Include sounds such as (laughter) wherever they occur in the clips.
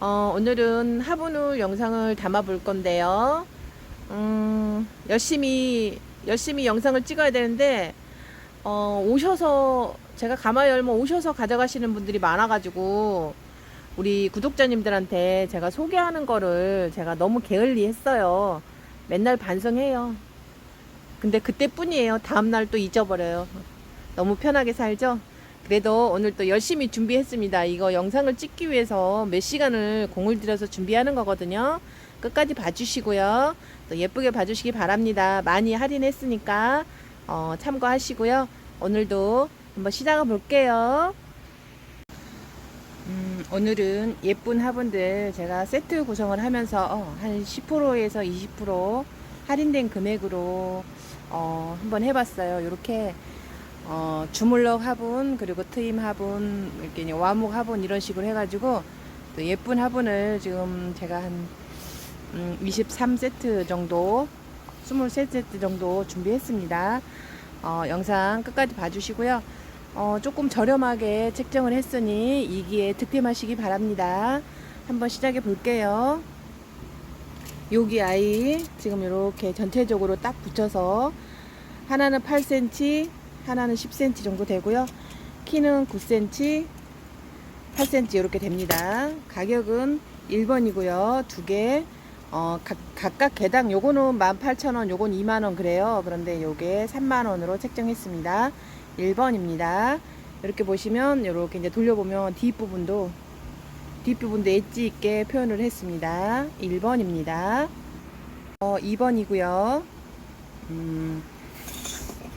어, 오늘은 화분을 영상을 담아 볼 건데요. 음, 열심히, 열심히 영상을 찍어야 되는데, 어, 오셔서, 제가 가마 열면 오셔서 가져가시는 분들이 많아가지고, 우리 구독자님들한테 제가 소개하는 거를 제가 너무 게을리 했어요. 맨날 반성해요. 근데 그때뿐이에요. 다음날 또 잊어버려요. 너무 편하게 살죠? 그래도 오늘 또 열심히 준비했습니다. 이거 영상을 찍기 위해서 몇 시간을 공을 들여서 준비하는 거거든요. 끝까지 봐주시고요. 또 예쁘게 봐주시기 바랍니다. 많이 할인했으니까 어, 참고하시고요. 오늘도 한번 시작해 볼게요. 음, 오늘은 예쁜 화분들 제가 세트 구성을 하면서 어, 한 10%에서 20% 할인된 금액으로 어, 한번 해봤어요. 이렇게 어, 주물럭 화분 그리고 트임 화분 이렇게 와목 화분 이런 식으로 해가지고 또 예쁜 화분을 지금 제가 한 음, 23세트 정도 23세트 정도 준비했습니다. 어, 영상 끝까지 봐주시고요. 어, 조금 저렴하게 책정을 했으니 이기에 득템하시기 바랍니다. 한번 시작해 볼게요. 여기 아이 지금 이렇게 전체적으로 딱 붙여서 하나는 8cm, 하나는 10cm 정도 되고요. 키는 9cm, 8cm 이렇게 됩니다. 가격은 1번이고요. 두 개. 어, 각, 각각 개당 요거는 18,000원, 요건 2만원 그래요. 그런데 요게 3만원으로 책정했습니다. 1번입니다. 이렇게 보시면 이렇게 이제 돌려보면 뒷부분도 뒷부분도 엣지 있게 표현을 했습니다. 1번입니다. 어, 2번이고요. 음,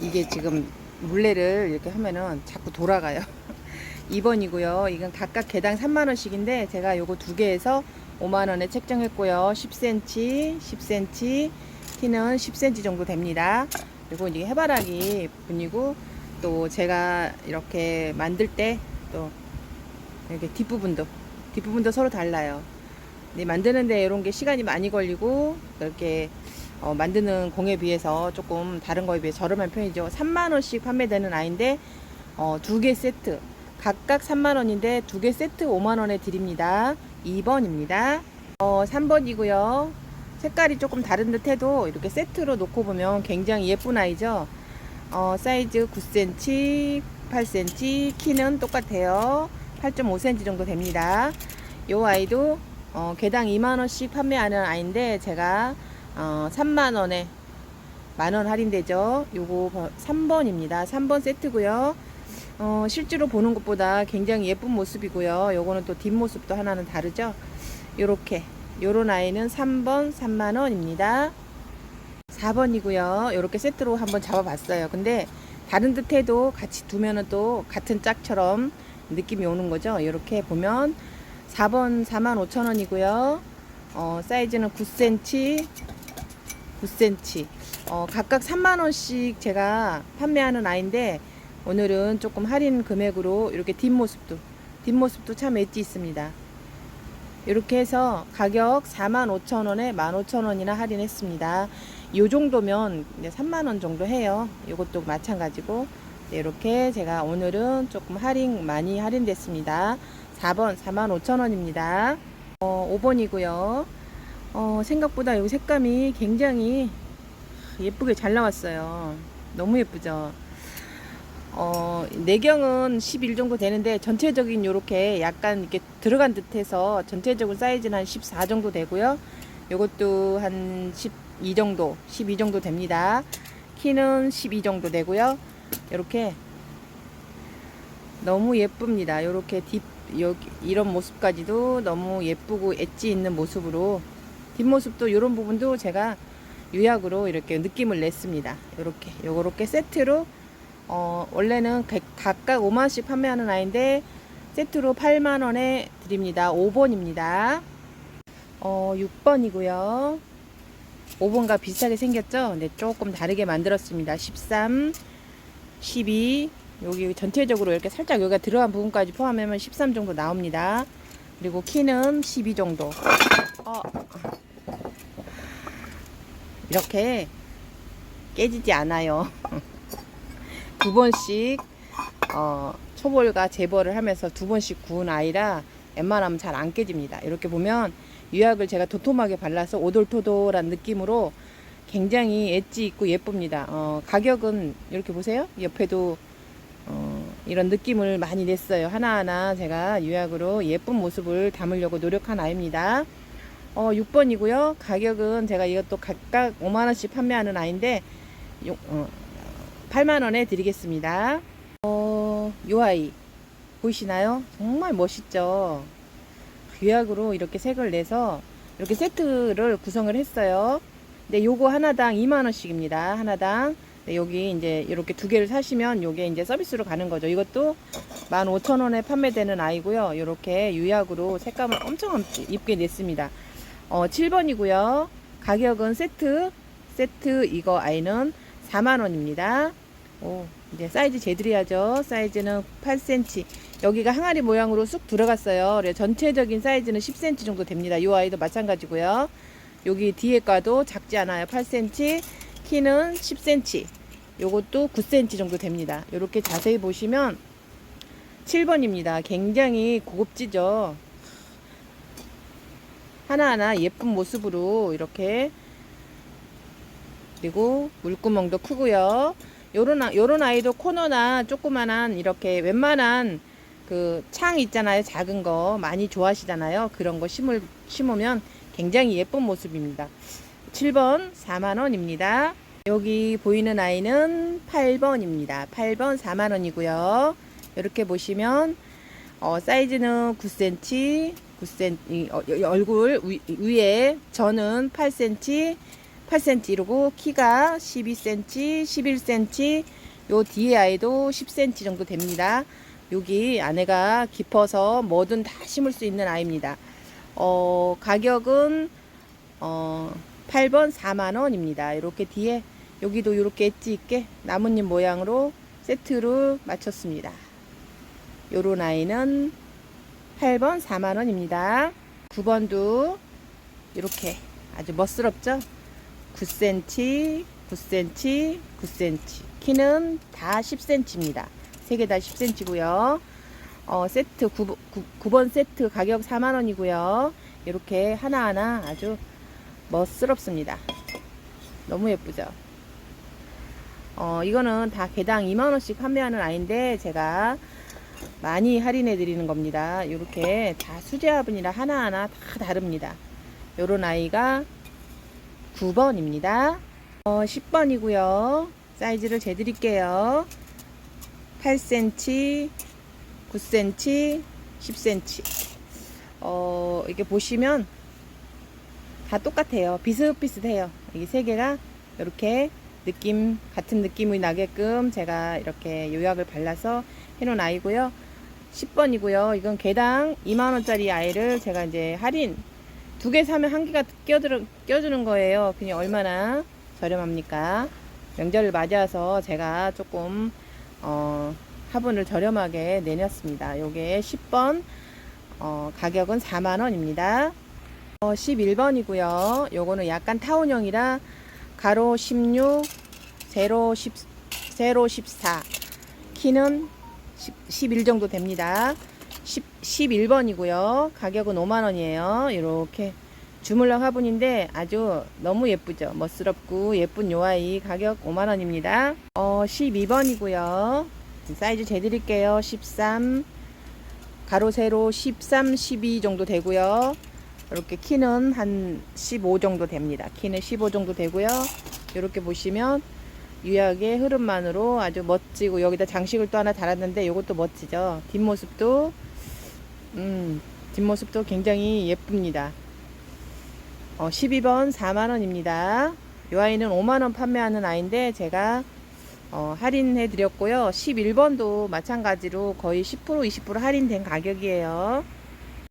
이게 지금 물레를 이렇게 하면은 자꾸 돌아가요. (laughs) 2번이고요. 이건 각각 개당 3만원씩인데 제가 요거 두 개에서 5만원에 책정했고요. 10cm, 10cm, 키는 10cm 정도 됩니다. 그리고 이게 해바라기 분이고 또 제가 이렇게 만들 때 또 이렇게 뒷부분도 뒷부분도 서로 달라요. 만드는데 이런 게 시간이 많이 걸리고 이렇게 어, 만드는 공에 비해서 조금 다른 거에 비해 저렴한 편이죠. 3만 원씩 판매되는 아이인데 어, 두 개 세트 각각 3만 원인데 두 개 세트 5만 원에 드립니다. 2번입니다. 어, 3번이고요. 색깔이 조금 다른 듯 해도 이렇게 세트로 놓고 보면 굉장히 예쁜 아이죠. 어, 사이즈 9cm, 8cm, 키는 똑같아요. 8.5cm 정도 됩니다. 요 아이도 어, 개당 2만원씩 판매하는 아이인데 제가 어, 3만원에 만원 할인되죠. 요거 3번입니다. 3번 세트고요. 어, 실제로 보는 것보다 굉장히 예쁜 모습이고요. 요거는 또 뒷모습도 하나는 다르죠. 요렇게 요런 아이는 3번 3만원입니다. 4번이고요. 이렇게 세트로 한번 잡아봤어요. 근데 다른 듯 해도 같이 두면은 또 같은 짝처럼 느낌이 오는 거죠. 이렇게 보면 4번 45,000원이고요. 어, 사이즈는 9cm, 9cm. 어, 각각 3만원씩 제가 판매하는 아이인데 오늘은 조금 할인 금액으로 이렇게 뒷모습도, 뒷모습도 참 엣지 있습니다. 이렇게 해서 가격 45,000원에 15,000원이나 할인했습니다. 요 정도면 이제 3만원 정도 해요. 이것도 마찬가지고. 네, 이렇게 제가 오늘은 조금 할인, 많이 할인됐습니다. 4번 45,000원입니다. 어, 5번이고요. 어, 생각보다 이 색감이 굉장히 예쁘게 잘 나왔어요. 너무 예쁘죠? 어, 내경은 11 정도 되는데 전체적인 요렇게 약간 이렇게 들어간 듯해서 전체적으로 사이즈는 한 14 정도 되고요. 요것도 한 12 정도, 12 정도 됩니다. 키는 12 정도 되고요. 이렇게 너무 예쁩니다. 요렇게 뒷 여기 이런 모습까지도 너무 예쁘고 엣지 있는 모습으로 뒷모습도 이런 부분도 제가 유약으로 이렇게 느낌을 냈습니다. 요렇게 요렇게 세트로 어, 원래는 가- 각각 5만원씩 판매하는 아이인데 세트로 8만원에 드립니다. 5번입니다. 어, 6번이고요. 5번과 비슷하게 생겼죠? 근데 조금 다르게 만들었습니다. 13, 12, 여기 전체적으로 이렇게 살짝 여기가 들어간 부분까지 포함하면 13 정도 나옵니다. 그리고 키는 12 정도. 어. 이렇게 깨지지 않아요. (laughs) 두 번씩 어, 초벌과 재벌을 하면서 두 번씩 구운 아이라 웬만하면 잘 안 깨집니다. 이렇게 보면 유약을 제가 도톰하게 발라서 오돌토돌한 느낌으로 굉장히 엣지 있고 예쁩니다. 어, 가격은 이렇게 보세요. 옆에도 어, 이런 느낌을 많이 냈어요. 하나하나 제가 유약으로 예쁜 모습을 담으려고 노력한 아이입니다. 어, 6번이고요. 가격은 제가 이것도 각각 5만원씩 판매하는 아이인데, 요, 어, 8만원에 드리겠습니다. 어, 요 아이. 보이시나요? 정말 멋있죠? 유약으로 이렇게 색을 내서 이렇게 세트를 구성을 했어요. 근데 요거 하나당 2만원씩입니다. 하나당. 네, 여기 이제 이렇게 두 개를 사시면 요게 이제 서비스로 가는 거죠. 이것도 15,000원에 판매되는 아이고요. 이렇게 유약으로 색감을 엄청 이쁘게 냈습니다. 어, 7번이고요. 가격은 세트, 세트 이거 아이는 4만원입니다. 오, 이제 사이즈 재드려야죠. 사이즈는 8cm. 여기가 항아리 모양으로 쑥 들어갔어요. 전체적인 사이즈는 10cm 정도 됩니다. 이 아이도 마찬가지고요. 여기 뒤에 가도 작지 않아요. 8cm. 키는 10cm. 요것도 9cm 정도 됩니다. 이렇게 자세히 보시면 7번입니다. 굉장히 고급지죠. 하나하나 예쁜 모습으로 이렇게 그리고 물구멍도 크고요. 요런, 아- 요런 아이도 코너나 조그만한 이렇게 웬만한 그 창 있잖아요. 작은 거 많이 좋아하시잖아요. 그런 거 심을, 심으면 굉장히 예쁜 모습입니다. 7번 4만원입니다. 여기 보이는 아이는 8번입니다. 8번 4만원이고요. 이렇게 보시면 어, 사이즈는 9cm, 9cm, 어, 여- 얼굴 위, 위에 저는 8cm, 8cm 이러고 키가 12cm, 11cm, 요 뒤에 아이도 10cm 정도 됩니다. 여기 안에가 깊어서 뭐든 다 심을 수 있는 아이입니다. 어, 가격은 어, 8번 4만원입니다. 이렇게 뒤에 여기도 이렇게 엣지 있게 나뭇잎 모양으로 세트로 맞췄습니다. 요런 아이는 8번 4만원입니다. 9번도 이렇게 아주 멋스럽죠? 9cm, 9cm, 9cm. 키는 다 10cm입니다. 세 개 다 10cm고요. 어, 세트 9, 9, 번 세트 가격 4만원이고요. 이렇게 하나하나 아주 멋스럽습니다. 너무 예쁘죠? 어, 이거는 다 개당 2만원씩 판매하는 아이인데 제가 많이 할인해 드리는 겁니다. 이렇게 다 수제화분이라 하나하나 다 다릅니다. 요런 아이가 9번입니다. 어, 10번이고요. 사이즈를 재드릴게요. 8cm, 9cm, 10cm. 어, 이렇게 보시면 다 똑같아요. 비슷비슷해요. 이 세 개가 이렇게 느낌, 같은 느낌이 나게끔 제가 이렇게 요약을 발라서 해놓은 아이고요. 10번이고요. 이건 개당 2만원짜리 아이를 제가 이제 할인 두 개 사면 한 개가 껴들, 껴주는 거예요. 그냥 얼마나 저렴합니까? 명절을 맞이해서 제가 조금, 어, 화분을 저렴하게 내놨습니다. 요게 10번, 어, 가격은 4만원입니다. 어, 11번이고요. 요거는 약간 타원형이라 가로 16, 세로 10, 세로 14, 키는 10, 11 정도 됩니다. 10, 11번이고요. 가격은 5만원이에요. 이렇게 주물럭 화분인데 아주 너무 예쁘죠. 멋스럽고 예쁜 요 아이 가격 5만원입니다. 어, 12번이고요. 사이즈 재드릴게요. 13, 가로 세로 13, 12 정도 되고요. 이렇게 키는 한 15 정도 됩니다. 키는 15 정도 되고요. 이렇게 보시면 유약의 흐름만으로 아주 멋지고 여기다 장식을 또 하나 달았는데 이것도 멋지죠. 뒷모습도 음, 뒷모습도 굉장히 예쁩니다. 어, 12번 4만원입니다. 이 아이는 5만원 판매하는 아이인데 제가 어, 할인해 드렸고요. 11번도 마찬가지로 거의 10% 20% 할인된 가격이에요.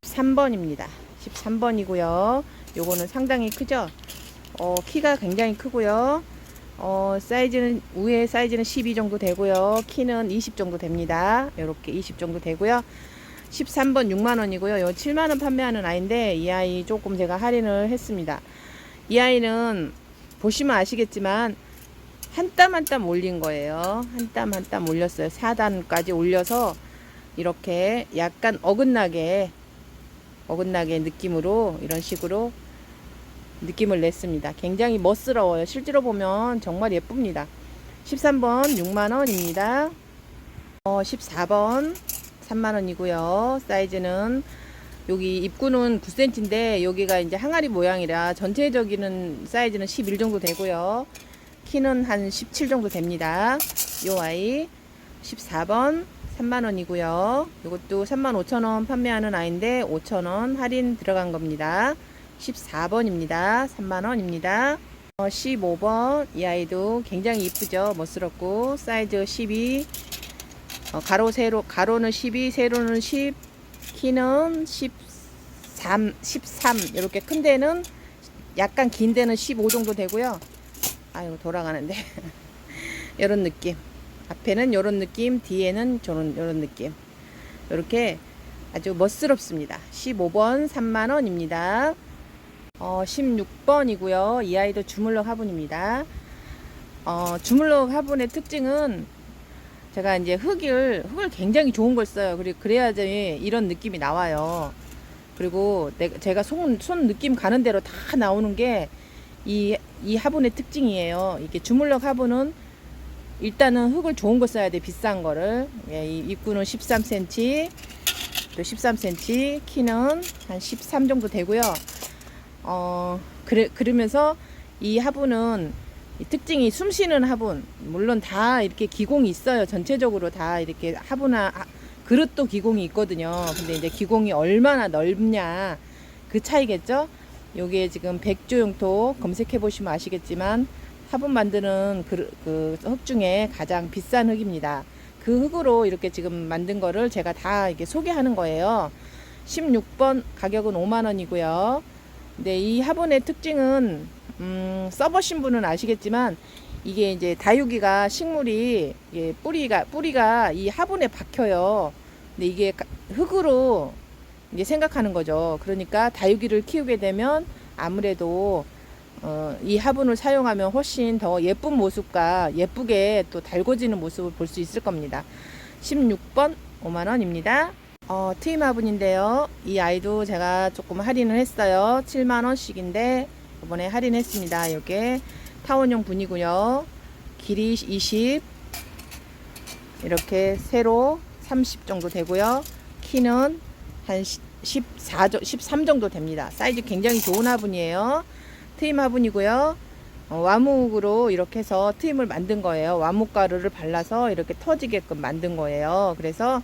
13번입니다. 13번이고요. 요거는 상당히 크죠? 어, 키가 굉장히 크고요. 어, 사이즈는 위에 사이즈는 12 정도 되고요. 키는 20 정도 됩니다. 이렇게 20 정도 되고요. 13번 6만 원이고요. 요 7만 원 판매하는 아이인데 이 아이 조금 제가 할인을 했습니다. 이 아이는 보시면 아시겠지만 한 땀 한 땀 올린 거예요. 한 땀 한 땀 올렸어요. 4단까지 올려서 이렇게 약간 어긋나게 어긋나게 느낌으로 이런 식으로 느낌을 냈습니다. 굉장히 멋스러워요. 실제로 보면 정말 예쁩니다. 13번 6만원입니다. 어, 14번 3만원이고요. 사이즈는 여기 입구는 9cm인데 여기가 이제 항아리 모양이라 전체적인 사이즈는 11 정도 되고요. 키는 한 17 정도 됩니다. 요 아이 14번 3만원이고요. 이것도 35,000원 판매하는 아이인데 5,000원 할인 들어간 겁니다. 14번입니다. 3만원입니다. 어, 15번 이 아이도 굉장히 이쁘죠. 멋스럽고 사이즈 12 어, 가로 세로 가로는 12 세로는 10 키는 13 13 이렇게 큰 데는 약간 긴 데는 15 정도 되고요. 아유 돌아가는데 (laughs) 이런 느낌 앞에는 이런 느낌 뒤에는 저런 이런 느낌. 이렇게 아주 멋스럽습니다. 15번 3만 원입니다. 어, 16번이고요. 이 아이도 주물럭 화분입니다. 어, 주물럭 화분의 특징은 제가 이제 흙을 흙을 굉장히 좋은 걸 써요. 그리고 그래야지 이런 느낌이 나와요. 그리고 내가 제가 손, 손 느낌 가는 대로 다 나오는 게 이, 이 화분의 특징이에요. 이게 주물럭 화분은 일단은 흙을 좋은 거 써야 돼. 비싼 거를. 예, 이 입구는 13cm, 또 13cm, 키는 한 13 정도 되고요. 어, 그래, 그러면서 이 화분은 이 특징이 숨 쉬는 화분. 물론 다 이렇게 기공이 있어요. 전체적으로 다 이렇게 화분화, 아, 그릇도 기공이 있거든요. 근데 이제 기공이 얼마나 넓냐. 그 차이겠죠? 요게 지금 백조 용토 검색해 보시면 아시겠지만 화분 만드는 그, 그 흙 중에 가장 비싼 흙입니다. 그 흙으로 이렇게 지금 만든 거를 제가 다 이렇게 소개하는 거예요. 16번 가격은 5만 원이고요. 근데 이 화분의 특징은 음, 써보신 분은 아시겠지만 이게 이제 다육이가 식물이 이게 뿌리가 뿌리가 이 화분에 박혀요. 근데 이게 가- 흙으로 이제 생각하는 거죠. 그러니까 다육이를 키우게 되면 아무래도 어, 이 화분을 사용하면 훨씬 더 예쁜 모습과 예쁘게 또 달궈지는 모습을 볼 수 있을 겁니다. 16번 5만 원입니다. 어, 트임 화분인데요. 이 아이도 제가 조금 할인을 했어요. 7만 원씩인데 이번에 할인했습니다. 이게 타원용 분이고요. 길이 20 이렇게 세로 30 정도 되고요. 키는 한 14, 13 정도 됩니다. 사이즈 굉장히 좋은 화분이에요. 트임 화분이고요. 어, 와묵으로 이렇게 해서 트임을 만든 거예요. 와묵 가루를 발라서 이렇게 터지게끔 만든 거예요. 그래서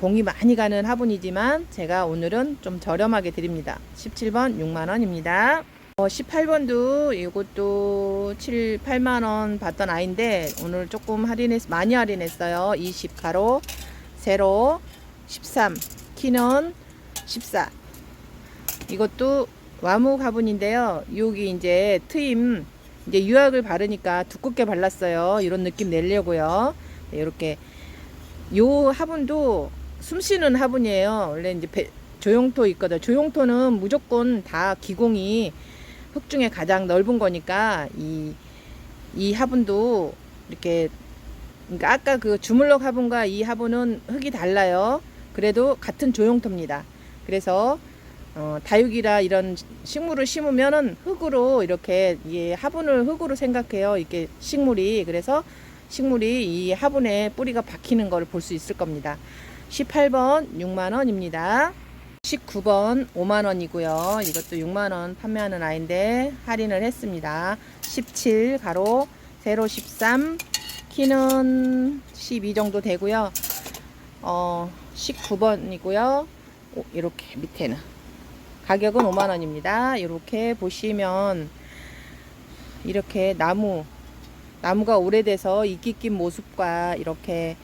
공이 많이 가는 화분이지만 제가 오늘은 좀 저렴하게 드립니다. 17번 6만원입니다. 어, 18번도 이것도 7, 8만원 받던 아이인데 오늘 조금 할인했, 많이 할인했어요. 20 가로, 세로, 13, 키는 14. 이것도 와무 화분인데요. 여기 이제 트임 이제 유약을 바르니까 두껍게 발랐어요. 이런 느낌 내려고요. 네, 이렇게 요 화분도 숨 쉬는 화분이에요. 원래 이제 배- 조용토 있거든. 조용토는 무조건 다 기공이 흙 중에 가장 넓은 거니까 이, 이 화분도 이렇게 그러니까 아까 그 주물럭 화분과 이 화분은 흙이 달라요. 그래도 같은 조용토입니다. 그래서 어, 다육이라 이런 식물을 심으면은 흙으로 이렇게 이 화분을 흙으로 생각해요. 이게 식물이 그래서 식물이 이 화분에 뿌리가 박히는 것을 볼수 있을 겁니다. 18번 6만 원입니다. 19번 5만 원이고요. 이것도 6만 원 판매하는 아이인데 할인을 했습니다. 17 가로 세로 13 키는 12 정도 되고요. 어 19번이고요. 이렇게 밑에는 가격은 5만 원입니다. 이렇게 보시면 이렇게 나무 나무가 오래돼서 이끼 낀 모습과 이렇게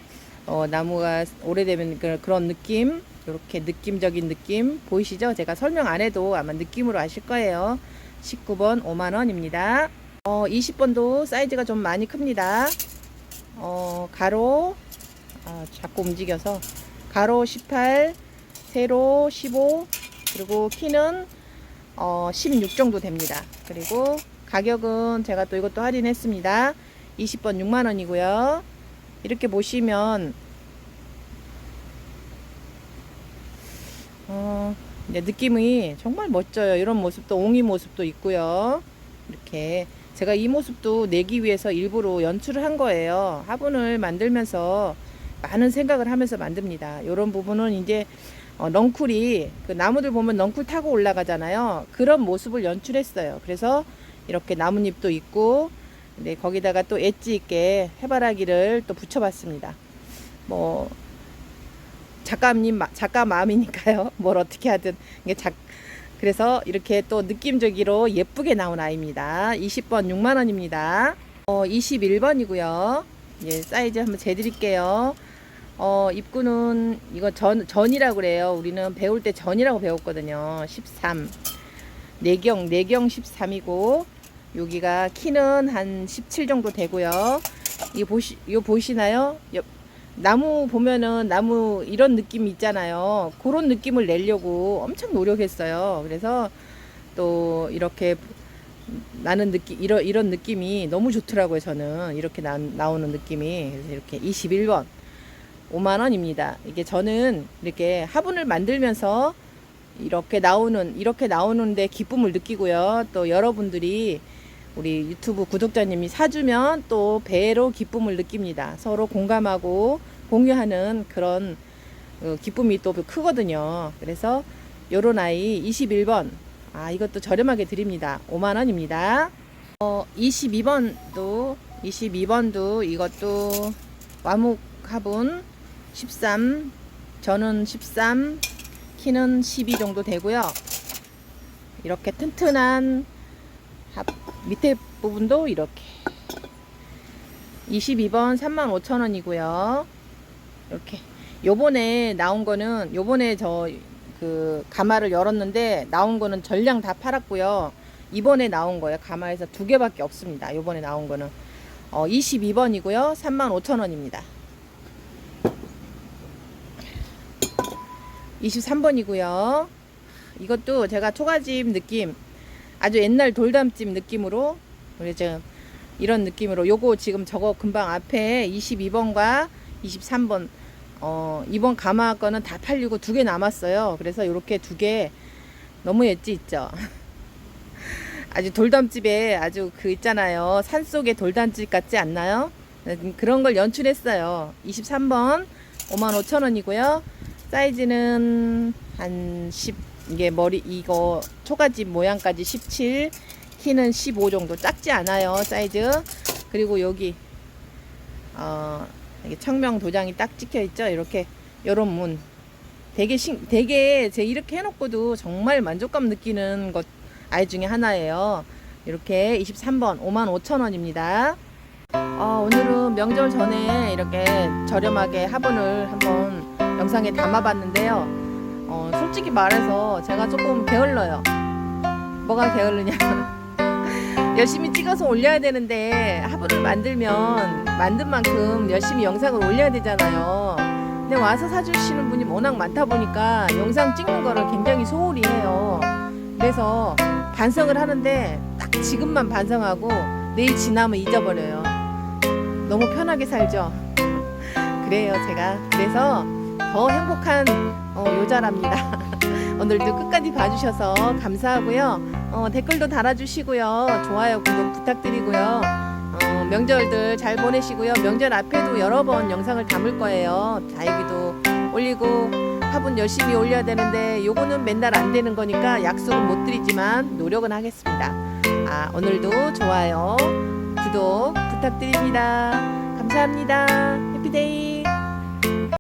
어, 나무가 오래되면 그- 그런 느낌 이렇게 느낌적인 느낌 보이시죠? 제가 설명 안 해도 아마 느낌으로 아실 거예요. 19번 5만 원입니다. 어, 20번도 사이즈가 좀 많이 큽니다. 어, 가로 아, 자꾸 움직여서 가로 18, 세로 15, 그리고 키는 어, 16 정도 됩니다. 그리고 가격은 제가 또 이것도 할인했습니다. 20번 6만 원이고요. 이렇게 보시면 어, 느낌이 정말 멋져요. 이런 모습도 옹이 모습도 있고요. 이렇게 제가 이 모습도 내기 위해서 일부러 연출을 한 거예요. 화분을 만들면서 많은 생각을 하면서 만듭니다. 이런 부분은 이제 어, 넝쿨이 그 나무들 보면 넝쿨 타고 올라가잖아요. 그런 모습을 연출했어요. 그래서 이렇게 나뭇잎도 있고 네, 거기다가 또 엣지 있게 해바라기를 또 붙여봤습니다. 뭐 작가님 마- 작가 마음이니까요. (laughs) 뭘 어떻게 하든 이게 작 그래서 이렇게 또 느낌적으로 예쁘게 나온 아이입니다. 20번 6만 원입니다. 어 21번이고요. 예, 사이즈 한번 재드릴게요. 어 입구는 이거 전 전이라고 그래요. 우리는 배울 때 전이라고 배웠거든요. 13. 내경 내경 13이고 여기가 키는 한 17 정도 되고요. 이 보시 요 보시나요? 옆- 나무 보면은 나무 이런 느낌 있잖아요. 그런 느낌을 내려고 엄청 노력했어요. 그래서 또 이렇게 나는 느낌 이런 이런 느낌이 너무 좋더라고요. 저는 이렇게 나, 나오는 느낌이 그래서 이렇게 21번 5만 원입니다. 이게 저는 이렇게 화분을 만들면서 이렇게 나오는 이렇게 나오는데 기쁨을 느끼고요. 또 여러분들이 우리 유튜브 구독자님이 사주면 또 배로 기쁨을 느낍니다. 서로 공감하고 공유하는 그런 어, 기쁨이 또 크거든요. 그래서 요런 아이 21번 아 이것도 저렴하게 드립니다. 5만 원입니다. 어 22번도 22번도 이것도 와묵 화분 13 저는 13 키는 12 정도 되고요. 이렇게 튼튼한 합, 밑에 부분도 이렇게 22번 35,000원이고요. 이렇게 요번에 나온 거는 요번에 저 그 가마를 열었는데 나온 거는 전량 다 팔았고요. 이번에 나온 거예요. 가마에서 두 개밖에 없습니다. 요번에 나온 거는 어 22번이고요. 35,000원입니다. 23번이고요. 이것도 제가 초가집 느낌 아주 옛날 돌담집 느낌으로 우리 지금 이런 느낌으로 요거 지금 저거 금방 앞에 22번과 23번 어 이번 가마 거는 다 팔리고 두 개 남았어요. 그래서 요렇게 두 개 너무 엣지 있죠. (laughs) 아주 돌담집에 아주 그 있잖아요. 산속의 돌담집 같지 않나요? 네, 그런 걸 연출했어요. 23번 55,000원이고요. 사이즈는 한 10, 이게 머리, 이거 초가집 모양까지 17, 키는 15 정도. 작지 않아요, 사이즈. 그리고 여기, 어, 이게 청명 도장이 딱 찍혀 있죠? 이렇게, 요런 문. 되게 신, 되게 제 이렇게 해놓고도 정말 만족감 느끼는 것, 아이 중에 하나예요. 이렇게 23번 55,000원입니다. 어, 오늘은 명절 전에 이렇게 저렴하게 화분을 한번 영상에 담아봤는데요. 어, 솔직히 말해서 제가 조금 게을러요. 뭐가 게을르냐. (laughs) 열심히 찍어서 올려야 되는데 화분을 만들면 만든 만큼 열심히 영상을 올려야 되잖아요. 근데 와서 사주시는 분이 워낙 많다 보니까 영상 찍는 거를 굉장히 소홀히 해요. 그래서 반성을 하는데 딱 지금만 반성하고 내일 지나면 잊어버려요. 너무 편하게 살죠. (laughs) 그래요, 제가. 그래서 더 행복한 어, 요자랍니다. (laughs) 오늘도 끝까지 봐주셔서 감사하고요. 어, 댓글도 달아주시고요. 좋아요, 구독 부탁드리고요. 어, 명절들 잘 보내시고요. 명절 앞에도 여러 번 영상을 담을 거예요. 다이기도 올리고 화분 열심히 올려야 되는데 요거는 맨날 안 되는 거니까 약속은 못 드리지만 노력은 하겠습니다. 아, 오늘도 좋아요, 구독 부탁드립니다. 감사합니다. 해피데이.